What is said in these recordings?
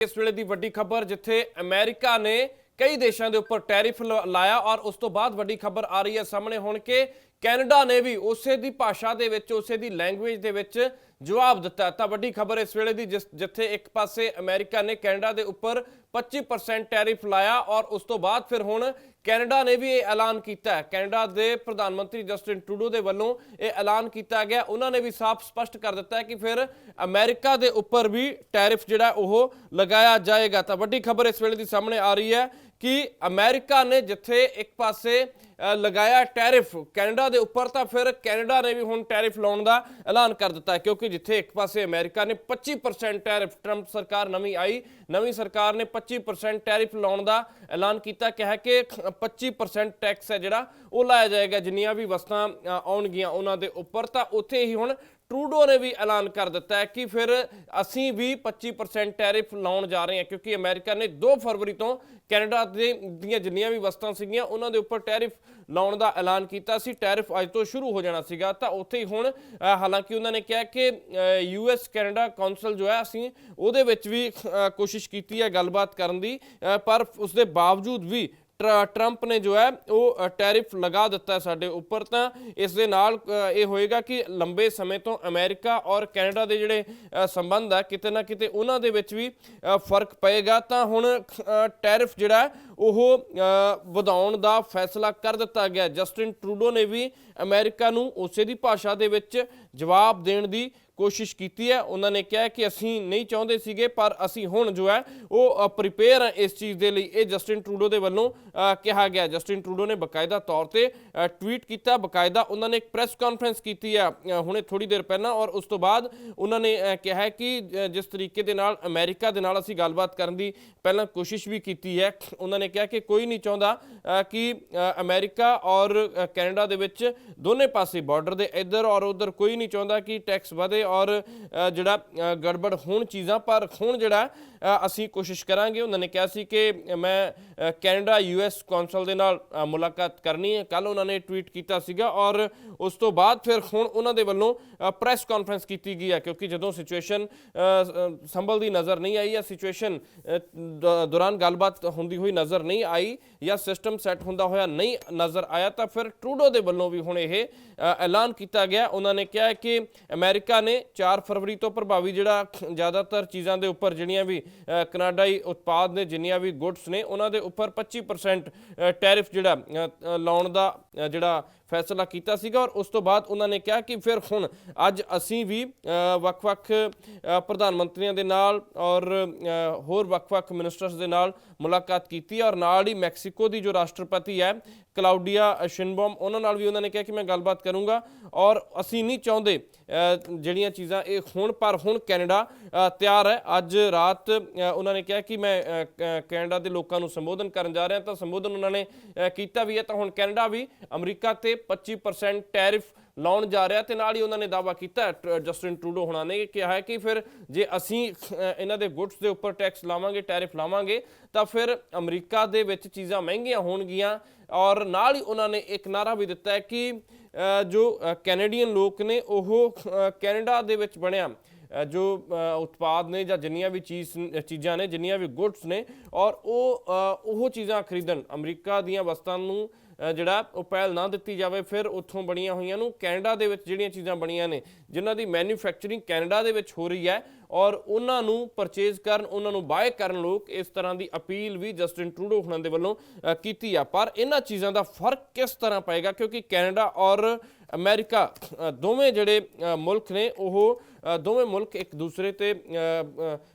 ਇਸ ਵੇਲੇ ਦੀ ਵੱਡੀ ਖਬਰ ਜਿੱਥੇ ਅਮਰੀਕਾ ਨੇ ਕਈ ਦੇਸ਼ਾਂ ਦੇ ਉੱਪਰ ਟੈਰਿਫ ਲ- ਲਾਇਆ ਔਰ ਉਸ ਤੋਂ ਬਾਅਦ ਵੱਡੀ ਖਬਰ ਆ ਰਹੀ ਹੈ ਸਾਹਮਣੇ ਹੁਣ ਕਿ ਕੈਨੇਡਾ ਨੇ ਵੀ ਉਸੇ ਦੀ ਭਾਸ਼ਾ ਦੇ ਵਿੱਚ, ਉਸੇ ਦੀ ਲੈਂਗੁਏਜ ਦੇ ਵਿੱਚ ਜਵਾਬ ਦਿੱਤਾ। ਤਾਂ ਵੱਡੀ ਖਬਰ ਇਸ ਵੇਲੇ ਦੀ ਜਿਸ- ਜਿੱਥੇ ਇੱਕ ਪਾਸੇ ਅਮਰੀਕਾ ਨੇ ਕੈਨੇਡਾ ਦੇ ਉੱਪਰ 25% ਟੈਰਿਫ ਲਾਇਆ ਔਰ ਉਸ ਤੋਂ ਬਾਅਦ ਫਿਰ ਹੁਣ ਕੈਨੇਡਾ ਨੇ ਵੀ ਇਹ ਐਲਾਨ ਕੀਤਾ ਹੈ। ਕੈਨੇਡਾ ਦੇ ਪ੍ਰਧਾਨ ਮੰਤਰੀ ਜਸਟਿਨ ਟਰੂਡੋ ਦੇ ਵੱਲੋਂ ਇਹ ਐਲਾਨ ਕੀਤਾ ਗਿਆ। ਉਹਨਾਂ ਨੇ ਵੀ ਸਾਫ਼ ਸਪਸ਼ਟ ਕਰ ਦਿੱਤਾ ਹੈ ਕਿ ਫਿਰ ਅਮਰੀਕਾ ਦੇ ਉੱਪਰ ਵੀ ਟੈਰਿਫ ਜਿਹੜਾ ਉਹ ਲਗਾਇਆ ਜਾਏਗਾ। ਤਾਂ ਵੱਡੀ ਖਬਰ ਇਸ ਵੇਲੇ ਦੀ ਸਾਹਮਣੇ ਆ ਰਹੀ ਹੈ ਕਿ ਅਮਰੀਕਾ ਨੇ ਜਿੱਥੇ ਇੱਕ ਪਾਸੇ ਲਗਾਇਆ ਟੈਰਿਫ, ਕੈਨੇਡਾ ਦੇ ਉੱਪਰ, ਤਾਂ ਫਿਰ ਕੈਨੇਡਾ ਨੇ ਵੀ ਹੁਣ ਟੈਰਿਫ ਲਾਉਣ ਦਾ ਐਲਾਨ ਕਰ ਦਿੱਤਾ ਹੈ, ਕਿਉਂਕਿ ਜਿੱਥੇ ਇੱਕ ਪਾਸੇ ਅਮਰੀਕਾ ਨੇ 25% ਟੈਰਿਫ, ਟਰੰਪ ਸਰਕਾਰ ਨਵੀਂ ਆਈ, ਨਵੀਂ ਸਰਕਾਰ ਨੇ 25% ਟੈਰਿਫ ਲਾਉਣ ਦਾ ਐਲਾਨ ਕੀਤਾ, ਕਿਹਾ ਕਿ 25% ਟੈਕਸ ਹੈ ਜਿਹੜਾ, ਉਹ ਲਾਇਆ ਜਾਏਗਾ, ਜਿੰਨੀਆਂ ਵੀ ਵਸਤਾਂ ਆਉਣਗੀਆਂ ਉਹਨਾਂ ਦੇ ਉੱਪਰ, ਤਾਂ ਉੱਥੇ ਹੀ ਹੁਣ ਟਰੂਡੋ ਨੇ ਵੀ ਐਲਾਨ ਕਰ ਦਿੱਤਾ ਹੈ ਕਿ ਫਿਰ ਅਸੀਂ ਵੀ 25% ਟੈਰਿਫ ਲਾਉਣ ਜਾ ਰਹੇ ਹਾਂ, ਕਿਉਂਕਿ ਅਮਰੀਕਾ ਨੇ 2 ਫਰਵਰੀ ਤੋਂ ਕੈਨੇਡਾ ਦੇ ਦੀਆਂ ਜਿੰਨੀਆਂ ਵੀ ਵਸਤਾਂ ਸੀਗੀਆਂ, ਉਹਨਾਂ ਦੇ ਉੱਪਰ ਟੈਰਿਫ ਲਾਉਣ ਦਾ ਐਲਾਨ ਕੀਤਾ ਸੀ। ਟੈਰਿਫ ਅੱਜ ਤੋਂ ਸ਼ੁਰੂ ਹੋ ਜਾਣਾ ਸੀਗਾ। ਤਾਂ ਉੱਥੇ ਹੀ ਹੁਣ ਹਾਲਾਂਕਿ ਉਹਨਾਂ ਨੇ ਕਿਹਾ ਕਿ ਯੂਐਸ ਕੈਨੇਡਾ ਕਾਉਂਸਲ ਜੋ ਹੈ, ਅਸੀਂ ਉਹਦੇ ਵਿੱਚ ਵੀ ਕੋਸ਼ਿਸ਼ ਕੀਤੀ ਹੈ ਗੱਲਬਾਤ ਕਰਨ ਦੀ। ਪਰ ਉਸ ਦੇ ਬਾਵਜੂਦ ਵੀ ਟਰੰਪ ਨੇ ਜੋ ਹੈ, ਉਹ ਟੈਰਿਫ ਲਗਾ ਦਿੱਤਾ ਸਾਡੇ ਉੱਪਰ ਤਾਂ। ਇਸ ਦੇ ਨਾਲ ਇਹ ਹੋਏਗਾ ਕਿ ਲੰਬੇ ਸਮੇਂ ਤੋਂ ਅਮਰੀਕਾ ਔਰ ਕੈਨੇਡਾ ਦੇ ਜਿਹੜੇ ਸੰਬੰਧ ਆ ਕਿਤੇ ਨਾ ਕਿਤੇ ਉਹਨਾਂ ਦੇ ਵਿੱਚ ਵੀ ਫ਼ਰਕ ਪਏਗਾ। ਤਾਂ ਹੁਣ ਟੈਰਿਫ ਜਿਹੜਾ ਉਹ ਵਧਾਉਣ ਦਾ ਫੈਸਲਾ ਕਰ ਦਿੱਤਾ ਗਿਆ। ਜਸਟਿਨ ਟਰੂਡੋ ਨੇ ਵੀ ਅਮਰੀਕਾ ਨੂੰ ਉਸੇ ਦੀ ਭਾਸ਼ਾ ਦੇ ਵਿੱਚ ਜਵਾਬ ਦੇਣ ਦੀ ਕੋਸ਼ਿਸ਼ ਕੀਤੀ ਹੈ। ਉਹਨਾਂ ਨੇ ਕਿਹਾ ਕਿ ਅਸੀਂ ਨਹੀਂ ਚਾਹੁੰਦੇ ਸੀਗੇ ਪਰ ਅਸੀਂ ਹੁਣ ਜੋ ਹੈ ਉਹ ਪ੍ਰੀਪੇਅਰ ਹਾਂ ਇਸ ਚੀਜ਼ ਦੇ ਲਈ। ਇਹ ਜਸਟਿਨ ਟਰੂਡੋ ਦੇ ਵੱਲੋਂ ਕਿਹਾ ਗਿਆ। ਜਸਟਿਨ ਟਰੂਡੋ ਨੇ ਬਕਾਇਦਾ ਤੌਰ ਤੇ ਟਵੀਟ ਕੀਤਾ। ਬਕਾਇਦਾ ਉਹਨਾਂ ਨੇ ਇੱਕ ਪ੍ਰੈਸ ਕਾਨਫਰੰਸ ਕੀਤੀ ਹੈ ਹੁਣੇ ਥੋੜੀ ਦੇਰ ਪਹਿਲਾਂ। ਔਰ ਉਸ ਤੋਂ ਬਾਅਦ ਉਹਨਾਂ ਨੇ ਕਿਹਾ ਹੈ ਕਿ ਜਿਸ ਤਰੀਕੇ ਦੇ ਨਾਲ ਅਮਰੀਕਾ ਦੇ ਨਾਲ ਅਸੀਂ ਗੱਲਬਾਤ ਕਰਨ ਦੀ ਪਹਿਲਾਂ ਕੋਸ਼ਿਸ਼ ਵੀ ਕੀਤੀ ਹੈ। ਉਹਨਾਂ ਨੇ ਕਿਹਾ ਕਿ ਕੋਈ ਨਹੀਂ ਚਾਹੁੰਦਾ ਕਿ ਅ, ਅਮਰੀਕਾ ਔਰ ਕੈਨੇਡਾ ਦੇ ਵਿੱਚ ਦੋਨੇ ਪਾਸੇ ਬਾਰਡਰ ਦੇ ਇੱਧਰ ਔਰ ਉੱਧਰ ਕੋਈ ਨਹੀਂ ਚਾਹੁੰਦਾ ਕਿ ਟੈਕਸ ਵਧੇ ਔਰ ਅ, ਜਿਹੜਾ ਅ, ਗੜਬੜ ਹੋਣ ਚੀਜ਼ਾਂ ਪਰ ਹੁਣ ਜਿਹੜਾ ਅ, ਅਸੀਂ ਕੋਸ਼ਿਸ਼ ਕਰਾਂਗੇ ਉਹਨਾਂ ਨੇ ਕਿਹਾ ਸੀ ਕਿ ਮੈਂ ਅ, ਕੈਨੇਡਾ ਯੂਐਸ ਕੌਂਸਲ ਦੇ ਨਾਲ ਅ, ਮੁਲਾਕਾਤ ਕਰਨੀ ਹੈ। ਕੱਲ ਉਹਨਾਂ ਨੇ ਟਵੀਟ ਕੀਤਾ ਸੀਗਾ ਔਰ ਉਸ ਤੋਂ ਬਾਅਦ ਫਿਰ ਹੁਣ ਉਹਨਾਂ ਦੇ ਵੱਲੋਂ ਪ੍ਰੈਸ ਕਾਨਫਰੰਸ ਕੀਤੀ ਗਈ ਹੈ ਕਿਉਂਕਿ ਜਦੋਂ ਸਿਚੁਏਸ਼ਨ ਸੰਭਲਦੀ ਨਜ਼ਰ ਨਹੀਂ ਆਈ ਜਾਂ ਸਿਚੁਏਸ਼ਨ ਦੌਰਾਨ ਗੱਲਬਾਤ ਹੁੰਦੀ ਹੋਈ ਨਜ਼ਰ ਨਹੀਂ ਆਈ ਜਾਂ ਸਿਸਟਮ ਸੈੱਟ ਹੁੰਦਾ ਹੋਇਆ ਨਹੀਂ ਨਜ਼ਰ ਆਇਆ ਤਾਂ ਫਿਰ ਟਰੂਡੋ ਦੇ ਵੱਲੋਂ ਵੀ ਹੁਣ ਇਹ ਅ, ਐਲਾਨ ਕੀਤਾ ਗਿਆ। ਉਹਨਾਂ ਨੇ ਕਿਹਾ ਹੈ ਕਿ ਅਮਰੀਕਾ ਨੇ 4 ਫਰਵਰੀ ਤੋਂ ਪ੍ਰਭਾਵੀ ਜਿਹੜਾ ਜ਼ਿਆਦਾਤਰ ਚੀਜ਼ਾਂ ਦੇ ਉੱਪਰ ਜਿਹੜੀਆਂ ਵੀ ਅ, ਉਤਪਾਦ ਨੇ ਜਿੰਨੀਆਂ ਵੀ ਗੁੱਡਸ ਨੇ ਉਹਨਾਂ ਦੇ ਉੱਪਰ 25% ਟੈਰਿਫ ਜਿਹੜਾ ਲਾਉਣ ਦਾ ਜਿਹੜਾ ਫੈਸਲਾ ਕੀਤਾ ਸੀਗਾ ਔਰ ਉਸ ਤੋਂ ਬਾਅਦ ਉਹਨਾਂ ਨੇ ਕਿਹਾ ਕਿ ਫਿਰ ਹੁਣ ਅੱਜ ਅਸੀਂ ਵੀ ਵੱਖ-ਵੱਖ ਪ੍ਰਧਾਨ ਮੰਤਰੀਆਂ ਦੇ ਨਾਲ ਔਰ ਹੋਰ ਵੱਖ-ਵੱਖ ਮਿਨਿਸਟਰਸ ਦੇ ਨਾਲ ਮੁਲਾਕਾਤ ਕੀਤੀ ਔਰ ਨਾਲ ਹੀ ਮੈਕਸੀਕੋ ਦੀ ਜੋ ਰਾਸ਼ਟਰਪਤੀ ਹੈ ਕਲਾਉਡੀਆ ਸ਼ਿਨਬੋਮ ਉਹਨਾਂ ਨਾਲ ਵੀ ਉਹਨਾਂ ਨੇ ਕਿਹਾ ਕਿ ਮੈਂ ਗੱਲਬਾਤ ਕਰੂੰਗਾ ਔਰ ਅਸੀਂ ਨਹੀਂ ਚਾਹੁੰਦੇ ਜਿਹੜੀਆਂ ਚੀਜ਼ਾਂ ਇਹ ਹੁਣ ਪਰ ਹੁਣ ਕੈਨੇਡਾ ਤਿਆਰ ਹੈ। ਅੱਜ ਰਾਤ ਉਹਨਾਂ ਨੇ ਕਿਹਾ ਕਿ ਮੈਂ ਅ, ਕੈਨੇਡਾ ਦੇ ਲੋਕਾਂ ਨੂੰ ਸੰਬੋਧਨ ਕਰਨ ਜਾ ਰਿਹਾ ਤਾਂ ਸੰਬੋਧਨ ਉਹਨਾਂ ਨੇ ਕੀਤਾ ਵੀ ਹੈ ਤਾਂ ਹੁਣ ਕੈਨੇਡਾ ਵੀ ਅਮਰੀਕਾ ਤੇ 25% ਟੈਰਿਫ ਲਾਉਣ ਜਾ ਰਿਹਾ ਤੇ ਨਾਲ ਹੀ ਉਹਨਾਂ ਨੇ ਦਾਅਵਾ ਕੀਤਾ ਜਸਟਿਨ ਟਰੂਡੋ ਹੋਣਾ ਨੇ, ਕਿਹਾ ਹੈ ਕਿ ਫਿਰ ਜੇ ਅਸੀਂ ਇਹਨਾਂ ਦੇ ਗੁੱਡਸ ਦੇ ਉੱਪਰ ਟੈਕਸ ਲਾਵਾਂਗੇ ਟੈਰਿਫ ਲਾਵਾਂਗੇ, ਤਾਂ ਫਿਰ ਅਮਰੀਕਾ ਦੇ ਵਿੱਚ ਚੀਜ਼ਾਂ ਮਹਿੰਗੀਆਂ ਹੋਣਗੀਆਂ ਔਰ ਨਾਲ ਹੀ ਉਹਨਾਂ ਨੇ ਇੱਕ ਨਾਰਾ ਵੀ ਦਿੱਤਾ ਹੈ ਕਿ ਜੋ ਕੈਨੇਡੀਅਨ ਲੋਕ ਨੇ ਉਹ ਕੈਨੇਡਾ ਦੇ ਵਿੱਚ ਬਣਿਆ ਜੋ ਉਤਪਾਦ ਨੇ ਜਾਂ ਜਿੰਨੀਆਂ ਵੀ ਚੀਜ਼, ਚੀਜ਼ਾਂ ਨੇ, ਜਿੰਨੀਆਂ ਵੀ ਗੁੱਡਸ ਨੇ ਔਰ ਉਹ ਉਹ ਚੀਜ਼ਾਂ ਖਰੀਦਣ, ਅਮਰੀਕਾ ਦੀਆਂ ਵਸਤਾਂ ਨੂੰ ਜਿਹੜਾ ਉਹ ਪਹਿਲ ਨਾ ਦਿੱਤੀ ਜਾਵੇ, ਫਿਰ ਉੱਥੋਂ ਬਣੀਆਂ ਹੋਈਆਂ ਨੂੰ ਕੈਨੇਡਾ ਦੇ ਵਿੱਚ ਜਿਹੜੀਆਂ ਚੀਜ਼ਾਂ ਬਣੀਆਂ ਨੇ, ਜਿਨ੍ਹਾਂ ਦੀ ਮੈਨੂਫੈਕਚਰਿੰਗ ਕੈਨੇਡਾ ਦੇ ਵਿੱਚ ਹੋ ਰਹੀ ਹੈ ਔਰ ਉਹਨਾਂ ਨੂੰ ਪਰਚੇਜ਼ ਕਰਨ, ਉਹਨਾਂ ਨੂੰ ਬਾਏ ਕਰਨ ਲੋਕ ਇਸ ਤਰ੍ਹਾਂ ਦੀ ਅਪੀਲ ਵੀ ਜਸਟਿਨ ਟਰੂਡੋ ਹੁਣਾਂ ਦੇ ਵੱਲੋਂ ਕੀਤੀ ਆ। ਪਰ ਇਹਨਾਂ ਚੀਜ਼ਾਂ ਦਾ ਫ਼ਰਕ ਕਿਸ ਤਰ੍ਹਾਂ ਪਏਗਾ? ਕਿਉਂਕਿ ਕੈਨੇਡਾ ਔਰ ਅਮਰੀਕਾ ਦੋਵੇਂ ਜਿਹੜੇ ਮੁਲਕ ਨੇ ਉਹ ਦੋਵੇਂ ਮੁਲਕ ਇੱਕ ਦੂਸਰੇ ਤੇ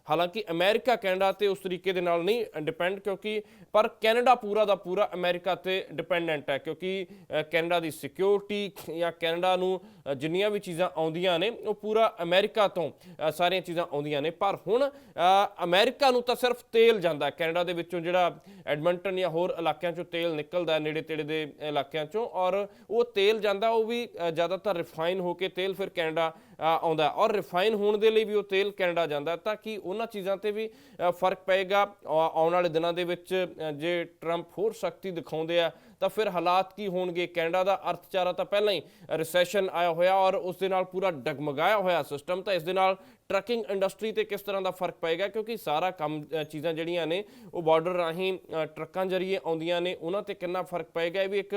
ਹਾਲਾਂਕਿ ਅਮਰੀਕਾ ਕੈਨੇਡਾ ਤੇ ਉਸ ਤਰੀਕੇ ਦੇ ਨਾਲ ਨਹੀਂ ਡਿਪੈਂਡ ਕਿਉਂਕਿ ਪਰ ਕੈਨੇਡਾ ਪੂਰਾ ਦਾ ਪੂਰਾ ਅਮਰੀਕਾ ਤੇ ਡਿਪੈਂਡੈਂਟ ਹੈ ਕਿਉਂਕਿ ਕੈਨੇਡਾ ਦੀ ਸਿਕਿਉਰਿਟੀ ਜਾਂ ਕੈਨੇਡਾ ਨੂੰ ਜਿੰਨੀਆਂ ਵੀ ਚੀਜ਼ਾਂ ਆਉਂਦੀਆਂ ਨੇ ਉਹ ਪੂਰਾ ਅਮਰੀਕਾ ਤੋਂ ਸਾਰੀਆਂ ਚੀਜ਼ਾਂ ਆਉਂਦੀਆਂ ਨੇ। ਪਰ ਹੁਣ ਅ, ਅਮਰੀਕਾ ਨੂੰ ਤਾਂ ਸਿਰਫ ਤੇਲ ਜਾਂਦਾ ਕੈਨੇਡਾ ਦੇ ਵਿੱਚੋਂ ਜਿਹੜਾ ਐਡਮੰਟਨ ਜਾਂ ਹੋਰ ਇਲਾਕਿਆਂ ਚੋਂ ਤੇਲ ਨਿਕਲਦਾ ਨੇੜੇ ਤੇੜੇ ਦੇ ਇਲਾਕਿਆਂ ਚੋਂ ਔਰ ਉਹ ਤੇਲ ਜਾਂਦਾ ਉਹ ਵੀ ਅ, ਜ਼ਿਆਦਾਤਰ ਰਿਫਾਈਨ ਹੋ ਕੇ ਤੇਲ ਫਿਰ ਕੈਨੇਡਾ ਆਉਂਦਾ ਔਰ ਰਿਫਾਈਨ ਹੋਣ ਦੇ ਲਈ ਵੀ ਉਹ ਤੇਲ ਕੈਨੇਡਾ ਜਾਂਦਾ ਤਾਂ ਕਿ ਉਹਨਾਂ ਚੀਜ਼ਾਂ ਤੇ ਵੀ ਫ਼ਰਕ ਪਏਗਾ। ਆਉਣ ਵਾਲੇ ਦਿਨਾਂ ਦੇ ਵਿੱਚ ਜੇ ਟਰੰਪ ਹੋਰ ਸਖਤੀ ਦਿਖਾਉਂਦੇ ਆ ਤਾਂ ਫਿਰ ਹਾਲਾਤ ਕੀ ਹੋਣਗੇ? ਕੈਨੇਡਾ ਦਾ ਅਰਥਚਾਰਾ ਤਾਂ ਪਹਿਲਾਂ ਹੀ ਰਿਸੈਸ਼ਨ ਆਇਆ ਹੋਇਆ ਔਰ ਉਸ ਦੇ ਨਾਲ ਪੂਰਾ ਡਗਮਗਾਇਆ ਹੋਇਆ ਸਿਸਟਮ ਤਾਂ ਇਸ ਦੇ ਨਾਲ ਟਰੱਕਿੰਗ ਇੰਡਸਟਰੀ ਤੇ ਕਿਸ ਤਰ੍ਹਾਂ ਦਾ ਫ਼ਰਕ ਪਏਗਾ? ਕਿਉਂਕਿ ਸਾਰਾ ਕੰਮ ਚੀਜ਼ਾਂ ਜਿਹੜੀਆਂ ਨੇ ਉਹ ਬਾਰਡਰ ਰਾਹੀਂ ਟਰੱਕਾਂ ਜ਼ਰੀਏ ਆਉਂਦੀਆਂ ਨੇ ਉਹਨਾਂ ਤੇ ਕਿੰਨਾ ਫ਼ਰਕ ਪਏਗਾ? ਇਹ ਵੀ ਇੱਕ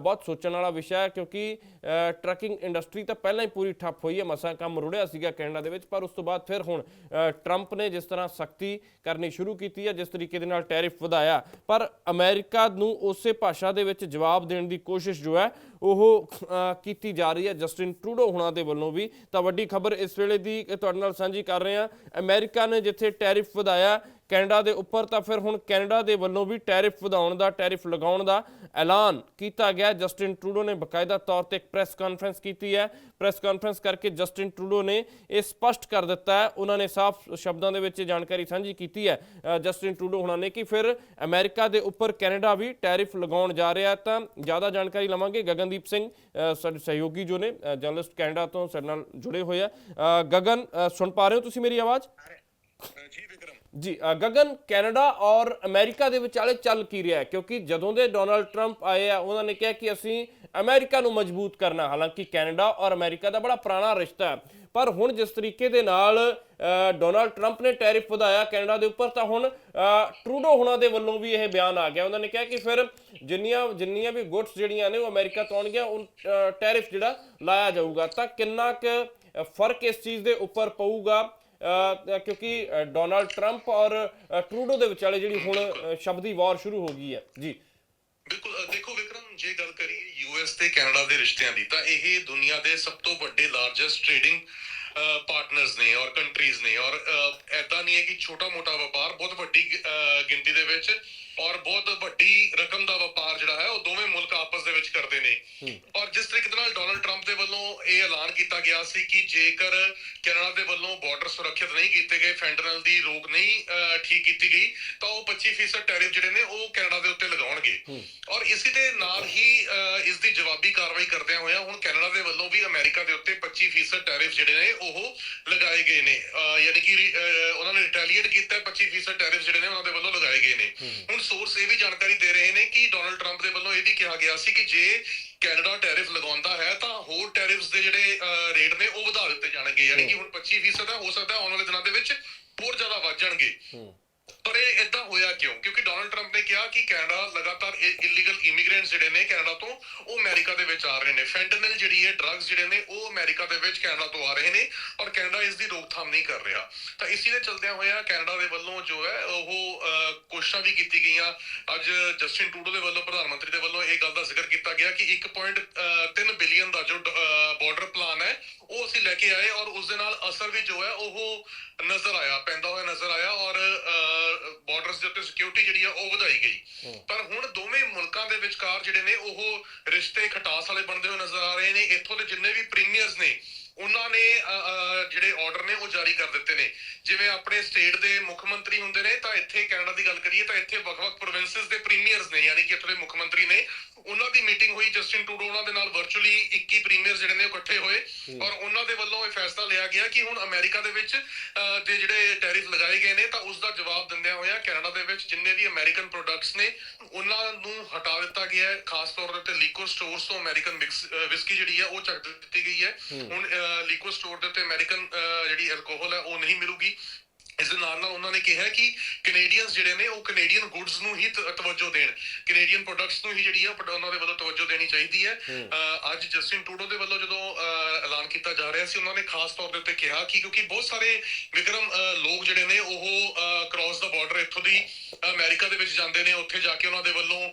ਬਹੁਤ ਸੋਚਣ ਵਾਲਾ ਵਿਸ਼ਾ ਹੈ ਕਿਉਂਕਿ ਅ, ਟਰੱਕਿੰਗ ਇੰਡਸਟਰੀ ਤਾਂ ਪਹਿਲਾਂ ਹੀ ਪੂਰੀ ਠੱਪ ਹੋਈ ਹੈ ਮਸਾਂ ਕੰਮ ਰੁੜਿਆ ਸੀਗਾ ਕੈਨੇਡਾ ਦੇ ਵਿੱਚ ਪਰ ਉਸ ਤੋਂ ਬਾਅਦ ਫਿਰ ਹੁਣ ਟਰੰਪ ਨੇ ਜਿਸ ਤਰ੍ਹਾਂ ਸਖਤੀ ਕਰਨੀ ਸ਼ੁਰੂ ਕੀਤੀ ਹੈ ਜਿਸ ਤਰੀਕੇ ਦੇ ਨਾਲ ਟੈਰਿਫ ਵਧਾਇਆ ਪਰ ਅਮਰੀਕਾ ਨੂੰ ਉਸੇ ਭਾਸ਼ਾ ਦੇ ਵਿੱਚ ਜਵਾਬ ਦੇਣ ਦੀ ਕੋਸ਼ਿਸ਼ ਜੋ ਹੈ ਉਹ ਕੀਤੀ ਜਾ ਰਹੀ ਹੈ। ਜਸਟਿਨ ਟਰੂਡੋ ਹੁਣਾਂ ਦੇ ਵੱਲੋਂ ਵੀ। ਤਾਂ ਵੱਡੀ ਖਬਰ ਇਸ ਵੇਲੇ ਦੀ ਤੁਹਾਡੇ ਨਾਲ ਸਾਂਝੀ ਕਰ ਰਹੇ ਹਾਂ। ਅਮਰੀਕਾ ਨੇ ਜਿੱਥੇ ਟੈਰਿਫ ਵਧਾਇਆ ਕੈਨੇਡਾ ਦੇ ਉੱਪਰ, ਤਾਂ ਫਿਰ ਹੁਣ ਕੈਨੇਡਾ ਦੇ ਵੱਲੋਂ ਵੀ ਟੈਰਿਫ ਵਧਾਉਣ ਦਾ, ਟੈਰਿਫ ਲਗਾਉਣ ਦਾ ਐਲਾਨ ਕੀਤਾ ਗਿਆ। ਜਸਟਿਨ ਟਰੂਡੋ ਨੇ ਬਕਾਇਦਾ ਤੌਰ ਤੇ ਇੱਕ ਪ੍ਰੈਸ ਕਾਨਫਰੰਸ ਕੀਤੀ ਹੈ। ਪ੍ਰੈਸ ਕਾਨਫਰੰਸ ਕਰਕੇ ਜਸਟਿਨ ਟਰੂਡੋ ਨੇ ਇਹ ਸਪਸ਼ਟ ਕਰ ਦਿੱਤਾ ਹੈ। ਉਹਨਾਂ ਨੇ ਸਾਫ਼ ਸ਼ਬਦਾਂ ਦੇ ਵਿੱਚ ਇਹ ਜਾਣਕਾਰੀ ਸਾਂਝੀ ਕੀਤੀ ਹੈ। ਜਸਟਿਨ ਟਰੂਡੋ ਹੁਣਾਂ ਨੇ ਕਿ ਫਿਰ ਅਮਰੀਕਾ ਦੇ ਉੱਪਰ ਕੈਨੇਡਾ ਵੀ ਟੈਰਿਫ ਲਗਾਉਣ ਜਾ ਰਿਹਾ ਤਾਂ ਜ਼ਿਆਦਾ ਜਾਣਕਾਰੀ ਲਵਾਂਗੇ ਗਗਨਦੀਪ ਸਿੰਘ ਸਾਡੇ ਸਹਿਯੋਗੀ ਜੋ ਨੇ ਜਰਨਲਿਸਟ ਕੈਨੇਡਾ ਤੋਂ ਸਾਡੇ ਨਾਲ ਜੁੜੇ ਹੋਏ ਆ। ਗਗਨ ਸੁਣ ਪਾ ਰਹੇ ਹੋ ਤੁਸੀਂ ਮੇਰੀ ਆਵਾਜ਼? ਜੀ, ਵਿਕਰਮ। ਜੀ ਗਗਨ ਕੈਨੇਡਾ ਔਰ ਅਮਰੀਕਾ ਦੇ ਵਿਚਾਲੇ ਚੱਲ ਕੀ ਰਿਹਾ ਹੈ? ਕਿਉਂਕਿ ਜਦੋਂ ਦੇ ਡੋਨਲਡ ਟਰੰਪ ਆਏ ਆ, ਉਹਨਾਂ ਨੇ ਕਿਹਾ ਕਿ ਅਸੀਂ ਅਮਰੀਕਾ ਨੂੰ ਮਜ਼ਬੂਤ ਕਰਨਾ, ਹਾਲਾਂਕਿ ਕੈਨੇਡਾ ਔਰ ਅਮਰੀਕਾ ਦਾ ਬੜਾ ਪੁਰਾਣਾ ਰਿਸ਼ਤਾ ਹੈ। ਪਰ ਹੁਣ ਜਿਸ ਤਰੀਕੇ ਦੇ ਨਾਲ ਡੋਨਲਡ ਡੋਨਾਲਡ ਟਰੰਪ ਨੇ ਟੈਰਿਫ ਵਧਾਇਆ ਕੈਨੇਡਾ ਦੇ ਉੱਪਰ, ਤਾਂ ਹੁਣ ਟਰੂਡੋ ਹੁਣਾਂ ਦੇ ਵੱਲੋਂ ਵੀ ਇਹ ਬਿਆਨ ਆ ਗਿਆ। ਉਹਨਾਂ ਨੇ ਕਿਹਾ ਕਿ ਫਿਰ ਜਿੰਨੀਆਂ ਜਿੰਨੀਆਂ ਵੀ ਗੁੱਡਸ ਜਿਹੜੀਆਂ ਨੇ, ਉਹ ਅਮਰੀਕਾ ਤੋਂ ਆਉਣਗੀਆਂ ਉਹ ਟੈਰਿਫ ਜਿਹੜਾ ਲਾਇਆ ਜਾਊਗਾ। ਤਾਂ ਕਿੰਨਾ ਕੁ ਫ਼ਰਕ ਇਸ ਚੀਜ਼ ਦੇ ਉੱਪਰ ਪਊਗਾ? ਕਿਉਂਕਿ ਡੋਨਾਲਡ ਟਰੰਪ ਔਰ ਟਰੂਡੋ ਦੇ ਵਿਚਾਲੇ ਜਿਹੜੀ ਹੁਣ ਅ, ਸ਼ਬਦੀ ਵਾਰ ਸ਼ੁਰੂ ਹੋ ਗਈ ਹੈ। ਜੀ। ਬਿਲਕੁਲ ਦੇਖੋ ਵਿਕਰਮ ਜੇ ਗੱਲ ਕਰੀਏ ਯੂਐਸ ਤੇ ਕੈਨੇਡਾ ਦੇ ਰਿਸ਼ਤਿਆਂ ਦੀ ਤਾਂ ਇਹ ਦੁਨੀਆ ਦੇ ਸਭ ਤੋਂ ਵੱਡੇ ਲਾਰਜੈਸਟ ਟ੍ਰੇਡਿੰਗ ਪਾਰਟਨਰਸ ਨੇ ਔਰ ਕੰਟਰੀਜ਼ ਨੇ ਔਰ ਐਦਾਂ ਨਹੀਂ ਹੈ ਕਿ ਛੋਟਾ-ਮੋਟਾ ਵਪਾਰ ਬਹੁਤ ਵੱਡੀ ਗਿਣਤੀ ਦੇ ਵਿੱਚ ਔਰ ਬਹੁਤ ਵੱਡੀ ਰਕਮ ਦਾ ਵਪਾਰ ਜਿਹੜਾ ਹੈ ਉਹ ਦੋਵੇਂ ਮੁਲਕ ਆਪਸ ਦੇ ਵਿੱਚ ਕਰਦੇ ਨੇ। ਔਰ ਜਿਸ ਤਰੀਕੇ ਦੇ ਨਾਲ ਡੋਨਲਡ ਟਰੰਪ ਦੇ ਵੱਲੋਂ ਇਹ ਐਲਾਨ ਕੀਤਾ ਗਿਆ ਸੀ ਕਿ ਜੇਕਰ ਕੈਨੇਡਾ ਦੇ ਵੱਲੋਂ ਬਾਰਡਰ ਸੁਰੱਖਿਅਤ ਨਹੀਂ ਕੀਤੇ ਗਏ ਫੈਂਟਨਲ ਦੀ ਰੋਕ ਨਹੀਂ ਠੀਕ ਕੀਤੀ ਗਈ ਤਾਂ ਉਹ 25% ਟੈਰਿਫ ਜਿਹੜੇ ਨੇ ਉਹ ਕੈਨੇਡਾ ਦੇ ਉੱਤੇ ਲਗਾਉਣਗੇ। ਔਰ ਇਸੇ ਦੇ ਨਾਲ ਹੀ ਇਸ ਦੀ ਜਵਾਬੀ ਕਾਰਵਾਈ ਕਰਦਿਆਂ ਹੋਇਆਂ ਹੁਣ ਕੈਨੇਡਾ ਦੇ ਵੱਲੋਂ ਵੀ ਅਮਰੀਕਾ ਦੇ ਉੱਤੇ 25% ਟੈਰਿਫ ਜਿਹੜੇ ਨੇ ਉਹ ਲਗਾਏ ਗਏ ਨੇ। ਯਾਨੀ ਕਿ ਉਹਨਾਂ ਨੇ ਰਿਟੈਲੀਏਟ ਕੀਤਾ ਹੈ, 25% ਟੈਰਿਫ ਜਿਹੜੇ ਨੇ ਉਹਨਾਂ ਦੇ ਵੱਲੋਂ ਲਗਾਏ ਗਏ ਨੇ। ਹੁਣ ਸੋਰਸ ਇਹ ਵੀ ਜਾਣਕਾਰੀ ਦੇ ਰਹੇ ਨੇ ਕਿ ਡੋਨਲਡ ਟਰੰਪ ਦੇ ਵੱਲੋਂ ਇਹ ਵੀ ਕਿਹਾ ਗਿਆ ਸੀ ਕਿ ਜੇ ਕੈਨੇਡਾ ਟੈਰਿਫ ਲਗਾਉਂਦਾ ਹੈ ਤਾਂ ਹੋਰ ਟੈਰਿਫਸ ਦੇ ਜਿਹੜੇ ਰੇਟ ਨੇ ਉਹ ਵਧਾ ਦਿੱਤੇ ਜਾਣਗੇ। ਯਾਨੀ ਕਿ ਹੁਣ 25% ਹੈ ਹੋ ਸਕਦਾ ਆਉਣ ਵਾਲੇ ਦਿਨਾਂ ਦੇ ਵਿੱਚ ਹੋਰ ਜ਼ਿਆਦਾ ਵੱਧ ਜਾਣਗੇ। ਪਰ ਇਹ ਇਦਾਂ ਹੋਇਆ ਕਿਉਂ? ਕਿਉਂਕਿ ਡੋਨਲਡ ਟਰੰਪ ਨੇ ਕਿਹਾ ਕਿ ਕੈਨੇਡਾ ਲਗਾਤਾਰ ਇਲੀਗਲ ਇਮੀਗ੍ਰੈਂਟਸ ਜਿਹੜੇ ਨੇ ਕੈਨੇਡਾ ਤੋਂ, ਉਹ ਅਮਰੀਕਾ ਦੇ ਵਿੱਚ ਆ ਰਹੇ ਨੇ। ਫੈਂਟਨਲ ਜਿਹੜੀ ਹੈ ਡਰੱਗਸ ਜਿਹੜੇ ਨੇ, ਉਹ ਅਮਰੀਕਾ ਦੇ ਵਿੱਚ ਕੈਨੇਡਾ ਤੋਂ ਆ ਰਹੇ ਨੇ ਔਰ ਕੈਨੇਡਾ ਇਸ ਦੀ ਰੋਕਥਾਮ ਨਹੀਂ ਕਰ ਰਿਹਾ। ਤਾਂ ਇਸੇ ਦੇ ਚਲਦਿਆਂ ਹੋਇਆ ਕੈਨੇਡਾ ਦੇ ਵੱਲੋਂ ਜੋ ਹੈ, ਉਹ ਕੋਸ਼ਿਸ਼ਾਂ ਵੀ ਕੀਤੀ ਗਈਆਂ। ਅੱਜ ਜਸਟਿਨ ਟੂਡੋ ਦੇ ਵੱਲੋਂ, ਪ੍ਰਧਾਨ ਮੰਤਰੀ ਦੇ ਵੱਲੋਂ ਇਹ ਗੱਲ ਦਾ ਜ਼ਿਕਰ ਕੀਤਾ ਗਿਆ ਕਿ 1.3 ਬਿਲੀਅਨ ਦਾ ਜੋ ਬਾਰਡਰ ਪਲਾਨ ਹੈ, ਉਹ ਅਸੀਂ ਲੈ ਕੇ ਆਏ ਔਰ ਉਸ ਦੇ ਨਾਲ ਅਸਰ ਵੀ ਜੋ ਹੈ, ਉਹ ਨਜ਼ਰ ਆਇਆ, ਪੈਂਦਾ ਹੋਇਆ ਨਜ਼ਰ ਆਇਆ ਔਰ ਬਾਰਡਰਸ ਦੇ ਉੱਤੇ ਸਿਕਿਉਰਿਟੀ ਜਿਹੜੀ ਆ ਉਹ ਵਧਾਈ ਗਈ। ਪਰ ਹੁਣ ਦੋਵੇਂ ਮੁਲਕਾਂ ਦੇ ਵਿਚਕਾਰ ਜਿਹੜੇ ਨੇ ਉਹ ਰਿਸ਼ਤੇ ਖਟਾਸ ਵਾਲੇ ਬਣਦੇ ਹੋਏ ਨਜ਼ਰ ਆ ਰਹੇ ਨੇ। ਇੱਥੋਂ ਦੇ ਜਿੰਨੇ ਵੀ ਪ੍ਰੀਮੀਅਰਸ ਨੇ ਉਹਨਾਂ ਨੇ ਜਿਹੜੇ ਆਰਡਰ ਨੇ ਉਹ ਜਾਰੀ ਕਰ ਦਿੱਤੇ ਨੇ। ਜਿਵੇਂ ਆਪਣੇ ਸਟੇਟ ਦੇ ਮੁੱਖ ਮੰਤਰੀ ਹੁੰਦੇ ਨੇ ਤਾਂ ਇੱਥੇ ਕੈਨੇਡਾ ਦੀ ਗੱਲ ਕਰੀਏ ਤਾਂ ਇੱਥੇ ਵੱਖ-ਵੱਖ ਪ੍ਰੋਵਿੰਸਸ ਦੇ ਪ੍ਰੀਮੀਅਰਸ ਨੇ ਯਾਨੀ ਕਿ ਇੱਥੋਂ ਦੇ ਮੁੱਖ ਮੰਤਰੀ ਨੇ। ਉਹਨਾਂ ਦੀ ਮੀਟਿੰਗ ਹੋਈ ਜਸਟਿਨ ਟਰੂਡੋ ਉਹਨਾਂ ਦੇ ਨਾਲ ਵਰਚੁਅਲੀ 21 ਪ੍ਰੀਮੀਅਰ ਜਿਹੜੇ ਨੇ ਇਕੱਠੇ ਹੋਏ। ਔਰ ਉਹਨਾਂ ਦੇ ਵੱਲੋਂ ਇਹ ਫੈਸਲਾ ਲਿਆ ਗਿਆ ਕਿ ਹੁਣ ਅਮਰੀਕਾ ਦੇ ਵਿੱਚ ਦੇ ਜਿਹੜੇ ਟੈਰਿਫ ਲਗਾਏ ਗਏ ਨੇ ਤਾਂ ਉਸ ਦਾ ਜਵਾਬ ਦਿੰਦਿਆਂ ਹੋਇਆਂ ਕੈਨੇਡਾ ਦੇ ਵਿੱਚ ਜਿੰਨੇ ਵੀ ਅਮਰੀਕਨ ਪ੍ਰੋਡਕਟਸ ਨੇ ਉਹਨਾਂ ਨੂੰ ਹਟਾ ਦਿੱਤਾ ਗਿਆ ਹੈ। ਖਾਸ ਤੌਰ ਦੇ ਉੱਤੇ ਲੀਕਰ ਸਟੋਰਸ ਤੋਂ ਅਮਰੀਕਨ ਵਿਸਕੀ ਜਿਹੜੀ ਹੈ ਉਹ ਚੱਕ ਦਿੱਤੀ ਗਈ ਹੈ। ਹੁਣ ਲੀਕੋ ਸਟੋਰ ਦੇ ਉੱਤੇ ਅਮਰੀਕਨ ਜਿਹੜੀ ਐਲਕੋਹਲ ਹੈ ਉਹ ਨਹੀਂ ਮਿਲੂਗੀ। ਇਸ ਦੇ ਨਾਲ ਕਿਹਾ ਕਿ ਕੈਨੇਡੀਅਨਸ ਜਿਹੜੇ ਨੇ ਉਹ ਕੈਨੇਡੀਅਨ ਗੁੱਡਸ ਨੂੰ ਹੀ ਤਵੱਜੋ ਦੇਣ। ਕੈਨੇਡੀਅਨ ਪ੍ਰੋਡਕਟਸ ਨੂੰ ਹੀ ਜਿਹੜੀ ਆ ਉਹਨਾਂ ਦੇ ਵੱਲੋਂ ਤਵੱਜੋ ਦੇਣੀ ਚਾਹੀਦੀ ਹੈ। ਅੱਜ ਜਸਟਿਨ ਟਰੂਡੋ ਦੇ ਵੱਲੋਂ ਜਦੋਂ ਐਲਾਨ ਕੀਤਾ ਜਾ ਰਿਹਾ ਸੀ ਉਹਨਾਂ ਨੇ ਖਾਸ ਤੌਰ ਦੇ ਉੱਤੇ ਕਿਹਾ ਕਿ ਕਿਉਂਕਿ ਬਹੁਤ ਸਾਰੇ ਵਿਕਰਮ ਲੋਕ ਜਿਹੜੇ ਨੇ ਉਹ ਕ੍ਰਾਸ ਦਾ ਬਾਰਡਰ ਇੱਥੋਂ ਦੀ ਅਮਰੀਕਾ ਦੇ ਵਿੱਚ ਜਾਂਦੇ ਨੇ ਉੱਥੇ ਜਾ ਕੇ ਉਹਨਾਂ ਦੇ ਵੱਲੋਂ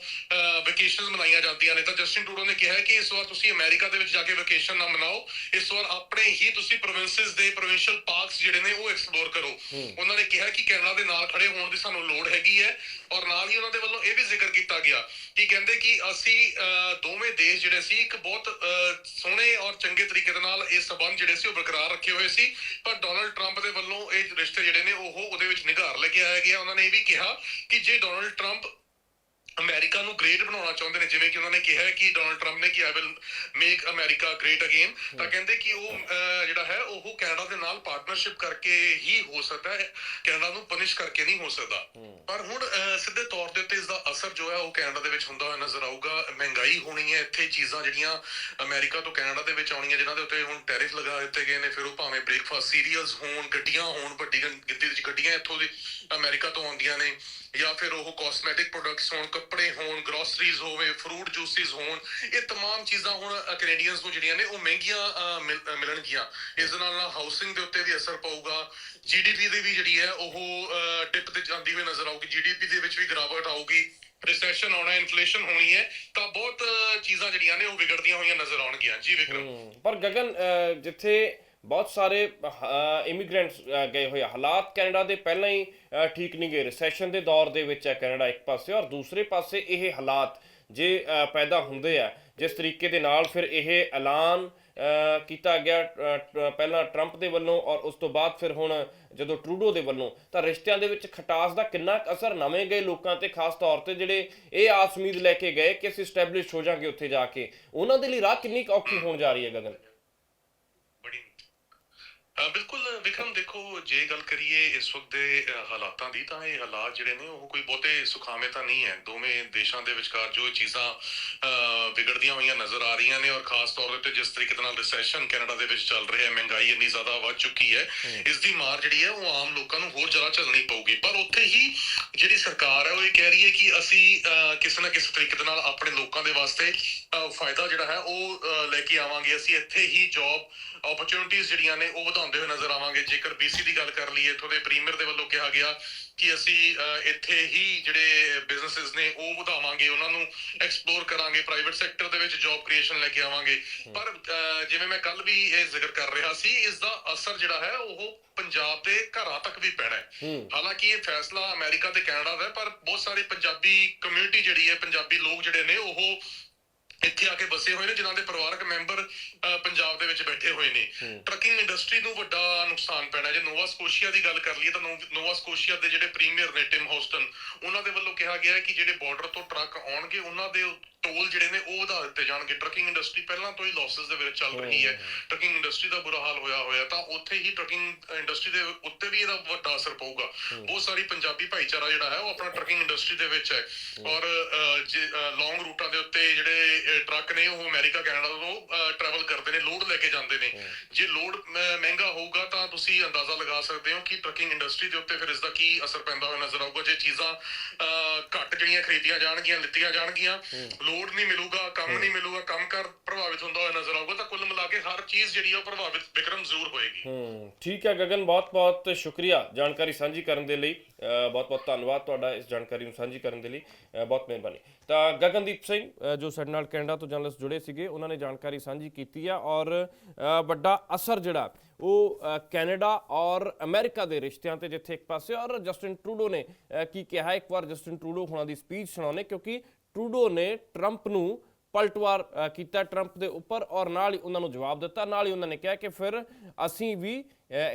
ਵਕੇਸ਼ਨਸ ਮਨਾਈਆਂ ਜਾਂਦੀਆਂ ਨੇ। ਤਾਂ ਜਸਟਿਨ ਟਰੂਡੋ ਨੇ ਕਿਹਾ ਕਿ ਇਸ ਵਾਰ ਤੁਸੀਂ ਅਮਰੀਕਾ ਦੇ ਵਿੱਚ ਜਾ ਕੇ ਵਕੇਸ਼ਨ ਨਾ ਮਨਾਓ। ਇਸ ਵਾਰ ਆਪਣੇ ਹੀ ਤੁਸੀਂ ਪ੍ਰੋਵਿੰਸਸ ਦੇ ਪ੍ਰੋਵਿੰਸ਼ੀਅਲ ਪਾਰਕਸ ਜਿਹੜੇ ਨੇ ਉਹ ਐਕਸਪਲੋਰ ਕਰੋ। ਉਹਨਾਂ ਨੇ ਕਿਹਾ ਕਿ ਕੈਨੇਡਾ ਦੇ ਨਾਲ ਖੜੇ ਹੋਣ ਦੀ ਸਾਨੂੰ ਲੋੜ ਹੈਗੀ ਹੈ ਔਰ ਨਾਲ ਹੀ ਉਹਨਾਂ ਦੇ ਵੱਲੋਂ ਇਹ ਵੀ ਜ਼ਿਕਰ ਕੀਤਾ ਗਿਆ ਕਿ ਕਹਿੰਦੇ ਕਿ ਅਸੀਂ ਅਹ, ਦੋਵੇਂ ਦੇਸ਼ ਜਿਹੜੇ ਸੀ ਇੱਕ ਬਹੁਤ ਸੋਹਣੇ ਔਰ ਚੰਗੇ ਤਰੀਕੇ ਦੇ ਨਾਲ ਇਹ ਸਬੰਧ ਜਿਹੜੇ ਸੀ ਉਹ ਬਰਕਰਾਰ ਰੱਖੇ ਹੋਏ ਸੀ। ਪਰ ਡੋਨਲਡ ਟਰੰਪ ਦੇ ਵੱਲੋਂ ਇਹ ਰਿਸ਼ਤੇ ਜਿਹੜੇ ਨੇ ਉਹ ਉਹਦੇ ਵਿੱਚ ਨਿਗਾਰ ਲੈ ਕੇ ਆਇਆ ਗਿਆ ਉਹਨਾਂ ਨੇ ਇਹ ਵੀ ਕਿਹਾ ਕਿ ਜੇ ਡੋਨਲਡ ਟਰੰਪ ਅਮਰੀਕਾ ਨੂੰ ਗ੍ਰੇਟ ਬਣਾਉਣਾ ਚਾਹੁੰਦੇ ਨੇ ਜਿਵੇਂ ਕਿ ਉਹਨਾਂ ਨੇ ਕਿਹਾ ਹੈ ਕਿ ਡੋਨਲਡ ਟਰੰਪ ਨੇ ਕਿ I will make America great again ਤਾਂ ਕਹਿੰਦੇ ਕਿ ਉਹ ਜਿਹੜਾ ਹੈ ਉਹ ਕੈਨੇਡਾ ਦੇ ਨਾਲ ਪਾਰਟਨਰਸ਼ਿਪ ਕਰਕੇ ਹੀ ਹੋ ਸਕਦਾ ਹੈ। ਕੈਨੇਡਾ ਨੂੰ ਪਨਿਸ਼ ਕਰਕੇ ਨਹੀਂ ਹੋ ਸਕਦਾ। ਪਰ ਹੁਣ ਸਿੱਧੇ ਤੌਰ ਦੇ ਉੱਤੇ ਇਸ ਦਾ ਅਸਰ ਜੋ ਹੈ ਉਹ ਕੈਨੇਡਾ ਦੇ ਵਿੱਚ ਹੁੰਦਾ ਹੋਇਆ ਨਜ਼ਰ ਆਊਗਾ। ਮਹਿੰਗਾਈ ਹੋਣੀ ਹੈ। ਇੱਥੇ ਚੀਜ਼ਾਂ ਜਿਹੜੀਆਂ ਅਮਰੀਕਾ ਤੋਂ ਕੈਨੇਡਾ ਦੇ ਵਿੱਚ ਆਉਣੀਆਂ ਜਿਨ੍ਹਾਂ ਦੇ ਉੱਤੇ ਹੁਣ ਟੈਰਿਫ ਲਗਾ ਦਿੱਤੇ ਗਏ ਨੇ ਫਿਰ ਉਹ ਭਾਵੇਂ ਬ੍ਰੇਕਫਾਸਟ ਸੀਰੀਅਲਸ ਹੋਣ ਗੱਡੀਆਂ ਹੋਣ ਵੱਡੀ ਗਿਣਤੀ ਵਿੱਚ ਗੱਡੀਆਂ ਇੱਥੋਂ ਦੀ ਅਮਰੀਕਾ ਤੋਂ ਆਉਂਦੀਆਂ ਨੇ ਜਾਂ ਫਿਰ ਉਹ ਕਾਸਮੈਟਿਕ ਪ੍ਰੋਡਕਟਸ ਹੋਣ ਕੱਪੜੇ ਹੋਣ ਗਰੋਸਰੀਜ਼ ਹੋਵੇ ਫਰੂਟ ਜੂਸਿਸ ਹੋਣ ਇਹ तमाम ਚੀਜ਼ਾਂ ਹੁਣ ਕੈਨੇਡੀਅਨਸ ਨੂੰ ਜਿਹੜੀਆਂ ਨੇ ਉਹ ਮਹਿੰਗੀਆਂ ਅਹ, ਮਿਲ- ਅਹ, ਮਿਲਣਗੀਆਂ ਇਸ ਦੇ ਨਾਲ ਨਾਲ ਹਾਊਸਿੰਗ ਦੇ ਉੱਤੇ ਵੀ ਅਸਰ ਪਊਗਾ ਜੀਡੀਪੀ ਦੇ ਵੀ ਜਿਹੜੀ ਹੈ ਉਹ ਡਿਪ ਤੇ ਜਾਂਦੀ ਹੋਈ ਨਜ਼ਰ ਆਊਗੀ ਜੀਡੀਪੀ ਦੇ ਵਿੱਚ ਵੀ ਗਿਰਾਵਟ ਆਊਗੀ ਰਿਸੈਸ਼ਨ ਆਉਣਾ ਇਨਫਲੇਸ਼ਨ ਹੋਣੀ ਹੈ ਤਾਂ ਬਹੁਤ ਅਹ, ਚੀਜ਼ਾਂ ਜਿਹੜੀਆਂ ਨੇ ਉਹ ਵਿਗੜਦੀਆਂ ਹੋਈਆਂ ਨਜ਼ਰ ਆਉਣਗੀਆਂ ਜੀ ਵਿਕਰਮ ਹਮ, ਪਰ ਗਗਨ ਅ, ਜਿੱਥੇ ਬਹੁਤ ਸਾਰੇ ਇਮੀਗ੍ਰੈਂਟਸ ਗਏ ਹੋਏ ਆ, ਹਾਲਾਤ ਕੈਨੇਡਾ ਦੇ ਪਹਿਲਾਂ ਹੀ ਠੀਕ ਨਹੀਂ ਗਏ। ਰਿਸੈਸ਼ਨ ਦੇ ਦੌਰ ਦੇ ਵਿੱਚ ਹੈ ਕੈਨੇਡਾ ਇੱਕ ਪਾਸੇ ਔਰ ਦੂਸਰੇ ਪਾਸੇ ਇਹ ਹਾਲਾਤ ਜੇ ਪੈਦਾ ਹੁੰਦੇ ਆ ਜਿਸ ਤਰੀਕੇ ਦੇ ਨਾਲ ਫਿਰ ਇਹ ਐਲਾਨ ਕੀਤਾ ਗਿਆ ਪਹਿਲਾਂ ਟਰੰਪ ਦੇ ਵੱਲੋਂ ਔਰ ਉਸ ਤੋਂ ਬਾਅਦ ਫਿਰ ਹੁਣ ਜਦੋਂ ਟਰੂਡੋ ਦੇ ਵੱਲੋਂ ਤਾਂ ਰਿਸ਼ਤਿਆਂ ਦੇ ਵਿੱਚ ਖਟਾਸ ਦਾ ਕਿੰਨਾ ਕੁ ਅਸਰ ਨਵੇਂ ਗਏ ਲੋਕਾਂ ਤੇ ਖਾਸ ਤੌਰ ਤੇ ਜਿਹੜੇ ਇਹ ਆਸ ਉਮੀਦ ਲੈ ਕੇ ਗਏ ਕਿ ਅਸੀਂ ਸਟੈਬਲਿਸ਼ ਹੋ ਜਾਾਂਗੇ ਉੱਥੇ ਜਾ ਕੇ। ਉਹਨਾਂ ਦੇ ਲਈ ਰਾਹ ਕਿੰਨੀ ਕੁ ਔਖੀ ਹੋਣ ਜਾ ਰਹੀ ਹੈ ਗਗਨ ਬੜੀ ਅਹ ਬਿਲਕੁਲ ਵਿਕਰਮ ਦੇਖੋ ਜੇ ਗੱਲ ਕਰੀਏ ਇਸ ਵਕਤ ਦੇ ਹਾਲਾਤਾਂ ਦੀ ਤਾਂ ਇਹ ਹਾਲਾਤ ਜਿਹੜੇ ਨੇ ਉਹ ਕੋਈ ਬਹੁਤੇ ਸੁਖਾਵੇਂ ਤਾਂ ਨਹੀਂ ਹੈ। ਦੋਵੇਂ ਦੇਸ਼ਾਂ ਦੇ ਵਿਚਕਾਰ ਜੋ ਚੀਜ਼ਾਂ ਵਿਗੜਦੀਆਂ ਹੋਈਆਂ ਨਜ਼ਰ ਆ ਰਹੀਆਂ ਨੇ ਔਰ ਖਾਸ ਤੌਰ ਤੇ ਜਿਸ ਤਰੀਕੇ ਨਾਲ ਰਿਸੈਸ਼ਨ ਕੈਨੇਡਾ ਦੇ ਵਿੱਚ ਚੱਲ ਰਿਹਾ ਹੈ ਮਹਿੰਗਾਈ ਇੰਨੀ ਜ਼ਿਆਦਾ ਵੱਧ ਚੁੱਕੀ ਹੈ ਇਸ ਦੀ ਮਾਰ ਜਿਹੜੀ ਹੈ ਉਹ ਆਮ ਲੋਕਾਂ ਨੂੰ ਹੋਰ ਜ਼ਿਆਦਾ ਝੱਲਣੀ ਪਊਗੀ। ਪਰ ਉੱਥੇ ਹੀ ਜਿਹੜੀ ਸਰਕਾਰ ਹੈ ਉਹ ਇਹ ਕਹਿ ਰਹੀ ਹੈ ਕਿ ਅਸੀਂ ਕਿਸੇ ਨਾ ਕਿਸੇ ਤਰੀਕੇ ਦੇ ਨਾਲ ਆਪਣੇ ਲੋਕਾਂ ਦੇ ਵਾਸਤੇ ਫਾਇਦਾ ਜਿਹੜਾ ਹੈ ਉਹ ਲੈ ਕੇ ਆਵਾਂਗੇ। ਅਸੀਂ ਇੱਥੇ ਹੀ ਜੌਬ ਓਪਰਚੁਨਿਟੀਆਂ ਜਿਹੜੀਆਂ ਨੇ ਉਹ ਵਧਾਉਂਦੇ ਹੋਏ ਨਜ਼ਰ ਆਵਾਂਗੇ। ਜੇਕਰ ਬੀਸੀ ਦੀ ਗੱਲ ਕਰ ਲਈਏ ਇੱਥੋਂ ਦੇ ਪ੍ਰੀਮੀਅਰ ਦੇ ਵੱਲੋਂ ਕਿਹਾ ਗਿਆ ਕਿ ਅਸੀਂ ਇੱਥੇ ਹੀ ਜਿਹੜੇ ਬਿਜ਼ਨੈਸਸ ਨੇ ਉਹ ਵਧਾਵਾਂਗੇ ਉਹਨਾਂ ਨੂੰ ਐਕਸਪਲੋਰ ਕਰਾਂਗੇ ਪ੍ਰਾਈਵੇਟ ਸੈਕਟਰ ਦੇ ਵਿੱਚ ਜੌਬ ਕ੍ਰੀਏਸ਼ਨ ਲੈ ਕੇ ਆਵਾਂਗੇ। ਪਰ ਜਿਵੇਂ ਮੈਂ ਕੱਲ ਵੀ ਇਹ ਜ਼ਿਕਰ ਕਰ ਰਿਹਾ ਸੀ ਇਸ ਦਾ ਅਸਰ ਜਿਹੜਾ ਹੈ ਉਹ ਪੰਜਾਬ ਦੇ ਘਰਾਂ ਤੱਕ ਵੀ ਪੈਣਾ ਹੂੰ। ਹਾਲਾਂਕਿ ਇਹ ਫੈਸਲਾ ਅਮਰੀਕਾ ਤੇ ਕੈਨੇਡਾ ਦਾ ਹੈ ਪਰ ਬਹੁਤ ਸਾਰੀ ਪੰਜਾਬੀ ਕਮਿਊਨਿਟੀ ਜਿਹੜੀ ਹੈ ਪੰਜਾਬੀ ਲੋਕ ਜਿਹੜੇ ਨੇ ਉਹ ਇੱਥੇ ਆ ਕੇ ਵਸੇ ਹੋਏ ਨੇ ਜਿਨ੍ਹਾਂ ਦੇ ਪਰਿਵਾਰਕ ਮੈਂਬਰ ਪੰਜਾਬ ਦੇ ਵਿੱਚ ਬੈਠੇ ਹੋਏ ਨੇ। ਟਰੱਕਿੰਗ ਇੰਡਸਟਰੀ ਨੂੰ ਵੱਡਾ ਨੁਕਸਾਨ ਪੈਣਾ ਜੇ ਨੋਵਾ ਸਕੋਸ਼ੀਆ ਦੀ ਗੱਲ ਕਰ ਲਈਏ ਤਾਂ ਨੋਵਾ ਸਕੋਸ਼ੀਆ ਦੇ ਜਿਹੜੇ ਪ੍ਰੀਮੀਅਰ ਨੇ ਟਿਮ ਹੌਸਟਨ ਉਹਨਾਂ ਦੇ ਵੱਲੋਂ ਕਿਹਾ ਗਿਆ ਹੈ ਕਿ ਜਿਹੜੇ ਬਾਰਡਰ ਤੋਂ ਟਰੱਕ ਆਉਣਗੇ ਉਹਨਾਂ ਦੇ ਟੋਲ ਜਿਹੜੇ ਨੇ ਉਹ ਵਧਾ ਦਿੱਤੇ ਜਾਣਗੇ। ਟਰੱਕਿੰਗ ਇੰਡਸਟਰੀ ਪਹਿਲਾਂ ਤੋਂ ਹੀ ਲਾਸਸ ਦੇ ਵਿੱਚ ਚੱਲ ਰਹੀ ਹੈ। ਟਰੱਕਿੰਗ ਇੰਡਸਟਰੀ ਦਾ ਬੁਰਾ ਹਾਲ ਹੋਇਆ ਹੋਇਆ ਤਾਂ ਉੱਥੇ ਹੀ ਟਰੱਕਿੰਗ ਇੰਡਸਟਰੀ ਦੇ ਉੱਤੇ ਵੀ ਇਹਦਾ ਵੱਡਾ ਅਸਰ ਪਊਗਾ। ਬਹੁਤ ਸਾਰੀ ਪੰਜਾਬੀ ਭਾਈਚਾਰਾ ਜਿਹੜਾ ਹੈ ਉਹ ਆਪਣਾ ਟਰੱਕਿੰਗ ਇੰਡਸਟਰੀ ਦੇ ਵਿੱਚ ਹੈ। ਔਰ ਲੌਂਗ ਰੂਟਾਂ ਦੇ ਉੱਤੇ ਜਿਹੜੇ ਟਰੱਕ ਨੇ ਉਹ ਅਮਰੀਕਾ ਕੈਨੇਡਾ ਤੋਂ ਟਰੈਵਲ ਕਰਦੇ ਨੇ ਲੋਡ ਲੈ ਕੇ ਜਾਂਦੇ ਨੇ। ਜੇ ਲੋਡ ਮਹਿੰਗਾ ਹੋਊਗਾ ਤਾਂ ਤੁਸੀਂ ਅੰਦਾਜ਼ਾ ਲਗਾ ਸਕਦੇ ਹੋ ਕਿ ਟਰੱਕਿੰਗ ਇੰਡਸਟਰੀ ਦੇ ਉੱਤੇ ਫਿਰ ਇਸ ਦਾ ਕੀ ਅਸਰ ਪੈਂਦਾ ਹੋਇਆ ਨਜ਼ਰ ਆਊਗਾ। ਜੇ ਚੀਜ਼ਾਂ ਘੱਟ ਜਿਹੜੀਆਂ ਖਰੀਦੀਆਂ ਜਾਣਗੀਆਂ ਲਿੱਤੀਆਂ ਜਾਣਗੀਆਂ ਲੋਡ ਨਹੀਂ ਮਿਲੂਗਾ ਕੰਮ ਨਹੀਂ ਮਿਲੂਗਾ ਕੰਮ ਕਰ ਪ੍ਰਭਾਵਿਤ ਹੁੰਦਾ ਹੋਇਆ ਨਜ਼ਰ ਆਊਗਾ ਤਾਂ ਕੁੱਲ ਮਿਲਾ ਕੇ ਹਰ ਚੀਜ਼ ਜਿਹੜੀ ਆ ਉਹ ਪ੍ਰਭਾਵਿਤ ਵਿਕਰਮ ਜ਼ਰੂਰ ਹੋਏਗੀ। ਹੂੰ ਠੀਕ ਹੈ ਗਗਨ ਬਹੁਤ ਬਹੁਤ ਸ਼ੁਕਰੀਆ ਜਾਣਕਾਰੀ ਸਾਂਝੀ ਕਰਨ ਦੇ ਲਈ। ਬਹੁਤ ਬਹੁਤ ਧੰਨਵਾਦ ਤੁਹਾਡਾ ਇਸ ਜਾਣਕਾਰੀ ਨੂੰ ਸਾਂਝੀ ਕਰਨ ਦੇ ਲਈ। ਬਹੁਤ ਮਿਹਰਬਾਨੀ। ਤਾਂ ਗਗਨਦੀਪ ਸਿੰਘ ਜੋ ਸਾਡੇ ਨਾਲ ਕੈਨੇਡਾ ਤੋਂ ਜਰਨਲਿਸਟ ਜੁੜੇ ਸੀਗੇ ਉਹਨਾਂ ਨੇ ਜਾਣਕਾਰੀ ਸਾਂਝੀ ਕੀਤੀ ਆ ਔਰ ਵੱਡਾ ਅਸਰ ਜਿਹੜਾ ਉਹ ਕੈਨੇਡਾ ਔਰ ਅਮਰੀਕਾ ਦੇ ਰਿਸ਼ਤਿਆਂ ਤੇ ਜਿੱਥੇ ਇੱਕ ਪਾਸੇ ਔਰ ਜਸਟਿਨ ਟਰੂਡੋ ਨੇ ਕੀ ਕਿਹਾ? ਇੱਕ ਵਾਰ ਜਸਟਿਨ ਟਰੂਡੋ ਹੁਣਾਂ ਦੀ ਸਪੀਚ ਸੁਣਾਉਣੇ ਕਿਉਂਕਿ ਟਰੂਡੋ ਨੇ ਟਰੰਪ ਨੂੰ ਪਲਟਵਾਰ ਕੀਤਾ ਟਰੰਪ ਦੇ ਉੱਪਰ ਔਰ ਨਾਲ ਹੀ ਉਹਨਾਂ ਨੂੰ ਜਵਾਬ ਦਿੱਤਾ ਨਾਲ ਹੀ ਉਹਨਾਂ ਨੇ ਕਿਹਾ ਕਿ ਫਿਰ ਅਸੀਂ ਵੀ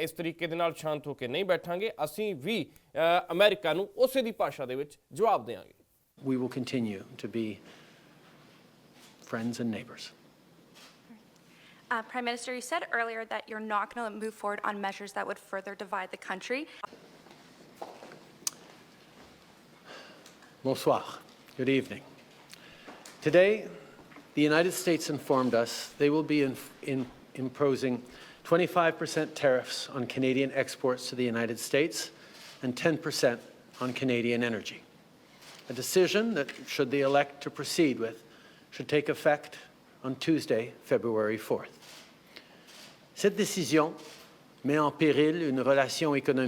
ਇਸ ਤਰੀਕੇ ਦੇ ਨਾਲ ਸ਼ਾਂਤ ਹੋ ਕੇ ਨਹੀਂ ਬੈਠਾਂਗੇ ਅਸੀਂ ਵੀ ਅ, ਅਮਰੀਕਾ ਨੂੰ ਉਸੇ ਦੀ ਭਾਸ਼ਾ ਦੇ ਵਿੱਚ ਜਵਾਬ ਦੇਵਾਂਗੇ। We will continue to be friends and neighbors. Uh, Prime Minister, you said earlier that you're not going to move forward on measures that would further divide the country. Bonsoir. Good evening. Today, the United States informed us they will be in, in imposing 25% tariffs on Canadian exports to the United States and 10% on Canadian energy. A decision that, should they elect to proceed with, should take effect on Tuesday, February 4th. Cette décision met en péril une relation économique